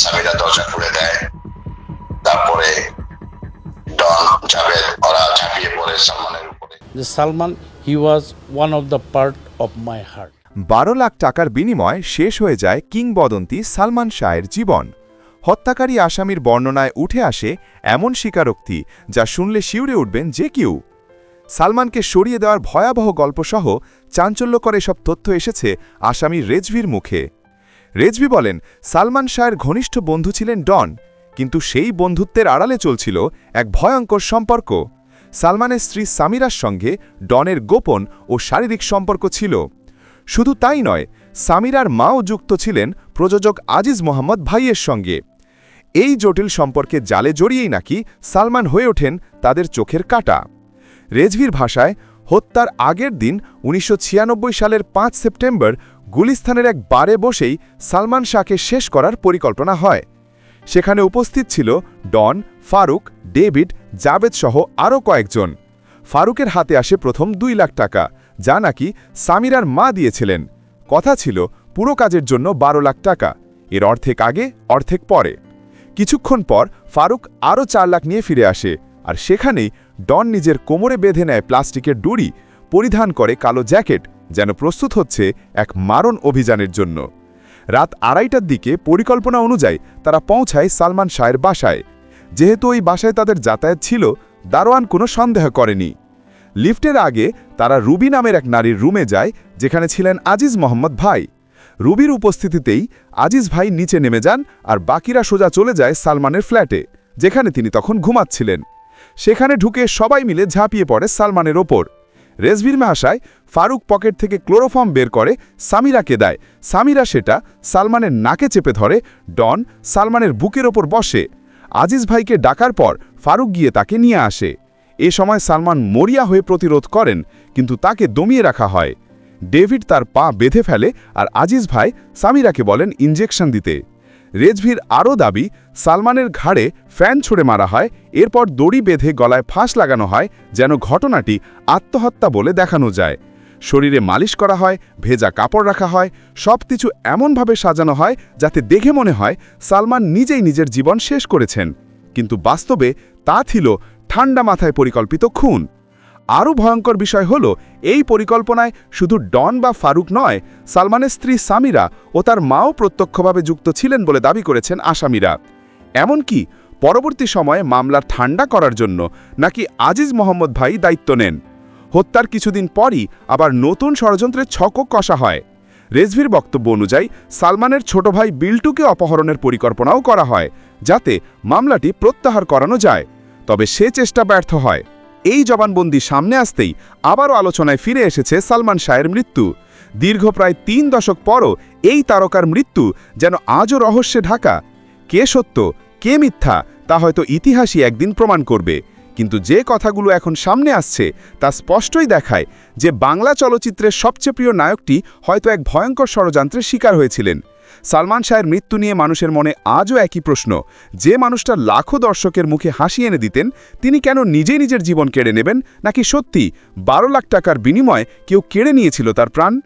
সামিরা দরজা খুলে দেয়। তারপরে ডন জাভেদ ওরা ঝাঁপিয়ে পড়ে সালমানের উপরে। Salman, he was one of the part of my heart. বারো লাখ টাকার বিনিময় শেষ হয়ে যায় কিংবদন্তি সালমান শাহের জীবন। হত্যাকারী আসামির বর্ণনায় উঠে আসে এমন স্বীকারোক্তি যা শুনলে শিউরে উঠবেন যে কেউ। সালমানকে সরিয়ে দেওয়ার ভয়াবহ গল্পসহ চাঞ্চল্যকর এসব তথ্য এসেছে আসামি রেজভির মুখে। রেজভি বলেন, সালমান শাহের ঘনিষ্ঠ বন্ধু ছিলেন ডন, কিন্তু সেই বন্ধুত্বের আড়ালে চলছিল এক ভয়ঙ্কর সম্পর্ক। সালমানের স্ত্রী সামিরার সঙ্গে ডনের গোপন ও শারীরিক সম্পর্ক ছিল। শুধু তাই নয়, সামিরার মাও যুক্ত ছিলেন প্রযোজক আজিজ মোহাম্মদ ভাইয়ের সঙ্গে। এই জটিল সম্পর্কে জালে জড়িয়েই নাকি সালমান হয়ে ওঠেন তাদের চোখের কাটা। রেজভির ভাষায়, হত্যার আগের দিন উনিশশো ছিয়ানব্বই সালের পাঁচ সেপ্টেম্বর গুলিস্তানের এক বারে বসেই সালমান শাহকে শেষ করার পরিকল্পনা হয়। সেখানে উপস্থিত ছিল ডন, ফারুক, ডেভিড জাবেদ সহ আরও কয়েকজন। ফারুকের হাতে আসে প্রথম দুই লাখ টাকা, যা নাকি সামিরার মা দিয়েছিলেন। কথা ছিল, পুরো কাজের জন্য বারো লাখ টাকা। এর অর্ধেক আগে, অর্ধেক পরে। কিছুক্ষণ পর ফারুক আরও চার লাখ নিয়ে ফিরে আসে, আর সেখানেই ডন নিজের কোমরে বেঁধে নেয় প্লাস্টিকের ডুরি পরিধান করে কালো জ্যাকেট যেন প্রস্তুত হচ্ছে এক মারণ অভিযানের জন্য। রাত আড়াইটার দিকে পরিকল্পনা অনুযায়ী তারা পৌঁছায় সালমান শাহের বাসায়। যেহেতু ওই বাসায় তাদের যাতায়াত ছিল, দারোয়ান কোনো সন্দেহ করেনি। লিফটের আগে তারা রুবি নামের এক নারীর রুমে যায়, যেখানে ছিলেন আজিজ মোহাম্মদ ভাই। রুবির উপস্থিতিতেই আজিজ ভাই নিচে নেমে যান আর বাকিরা সোজা চলে যায় সালমানের ফ্ল্যাটে, যেখানে তিনি তখন ঘুমাচ্ছিলেন। সেখানে ঢুকে সবাই মিলে ঝাঁপিয়ে পড়ে সালমানের ওপর। রেজভির ভাষায় ফারুক পকেট থেকে ক্লোরোফর্ম বের করে সামিরাকে দেয়। সামিরা সেটা সালমানের নাকে চেপে ধরে, ডন সালমানের বুকের ওপর বসে। আজিজ ভাইকে ডাকার পর ফারুক গিয়ে তাকে নিয়ে আসে। এ সময় সালমান মরিয়া হয়ে প্রতিরোধ করেন, কিন্তু তাকে দমিয়ে রাখা হয়। ডেভিড তার পা বেঁধে ফেলে আর আজিজ ভাই সামিরাকে বলেন ইঞ্জেকশন দিতে। রেজভির আরও দাবি, সালমানের ঘাড়ে ফ্যান ছুড়ে মারা হয়, এরপর দড়ি বেঁধে গলায় ফাঁস লাগানো হয়, যেন ঘটনাটি আত্মহত্যা বলে দেখানো যায়। শরীরে মালিশ করা হয়, ভেজা কাপড় রাখা হয় সব কিছু এমনভাবে সাজানো হয় যাতে দেখে মনে হয় সালমান নিজেই নিজের জীবন শেষ করেছেন। কিন্তু বাস্তবে তা ছিল ঠান্ডা মাথায় পরিকল্পিত খুন। আরও ভয়ঙ্কর বিষয় হল, এই পরিকল্পনায় শুধু ডন বা ফারুক নয়, সালমানের স্ত্রী সামিরা ও তার মাও প্রত্যক্ষভাবে যুক্ত ছিলেন বলে দাবি করেছেন আসামিরা। এমনকি পরবর্তী সময়ে মামলা ঠান্ডা করার জন্য নাকি আজিজ মোহাম্মদ ভাই দায়িত্ব নেন। হত্যার কিছুদিন পরই আবার নতুন ষড়যন্ত্রের ছকও কষা হয়। রেজভির বক্তব্য অনুযায়ী, সালমানের ছোট ভাই বিল্টুকে অপহরণের পরিকল্পনাও করা হয়, যাতে মামলাটি প্রত্যাহার করানো যায়। তবে সে চেষ্টা ব্যর্থ হয়। এই জবানবন্দি সামনে আসতেই আবারও আলোচনায় ফিরে এসেছে সালমান শাহের মৃত্যু। দীর্ঘ প্রায় তিন দশক পরও এই তারকার মৃত্যু যেন আজও রহস্যে ঢাকা। কে সত্য, কে মিথ্যা, তা হয়তো ইতিহাসই একদিন প্রমাণ করবে। কিন্তু যে কথাগুলো এখন সামনে আসছে, তা স্পষ্টই দেখায় যে বাংলা চলচ্চিত্রের সবচেয়ে প্রিয় নায়কটি হয়তো এক ভয়ঙ্কর ষড়যন্ত্রের শিকার হয়েছিলেন। সালমান শাহের মৃত্যু নিয়ে মানুষের মনে আজও একই প্রশ্ন। যে মানুষটা লাখো দর্শকের মুখে হাসি এনে দিতেন, তিনি কেন নিজে নিজের জীবন কেড়ে নেবেন? নাকি সত্যি বারো লাখ টাকার বিনিময়ে কেউ কেড়ে নিয়েছিল তার প্রাণ?